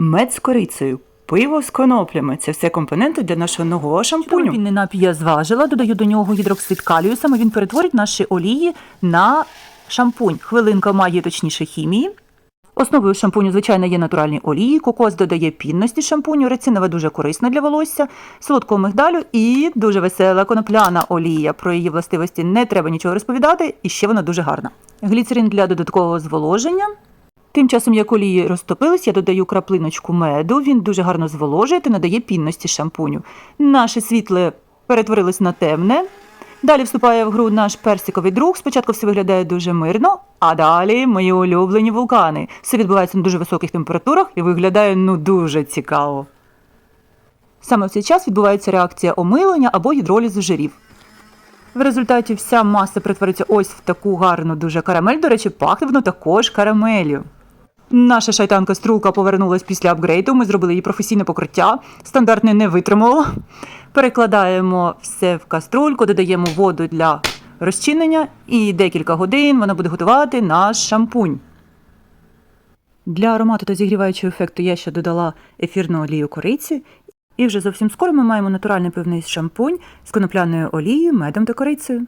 Мед з корицею, пиво з коноплями це все компоненти для нашого нового шампуню. Він напій я зважила, додаю до нього гідроксид калію. Саме він перетворить наші олії на шампунь. Хвилинка має точніше хімії. Основою шампуню, звичайно, є натуральні олії. Кокос додає пінності шампуню, рецинова дуже корисна для волосся, солодкого мигдалю і дуже весела конопляна олія. Про її властивості не треба нічого розповідати, і ще вона дуже гарна. Гліцерин для додаткового зволоження. Тим часом, як олії розтопились, я додаю краплиночку меду. Він дуже гарно зволожує та надає пінності шампуню. Наше світле перетворилось на темне. Далі вступає в гру наш персиковий друг. Спочатку все виглядає дуже мирно, а далі мої улюблені вулкани. Все відбувається на дуже високих температурах і виглядає ну дуже цікаво. Саме в цей час відбувається реакція омилення або гідролізу жирів. В результаті вся маса перетвориться ось в таку гарну дуже карамель. До речі, пахне воно також карамелью. Наша шайтанка струлка повернулась після апгрейду. Ми зробили її професійне покриття. Стандартне не витримало. Перекладаємо все в каструльку, додаємо воду для розчинення, і декілька годин вона буде готувати наш шампунь. Для аромату та зігріваючого ефекту я ще додала ефірну олію кориці. І вже зовсім скоро ми маємо натуральний пивний шампунь з конопляною олією, медом та корицею.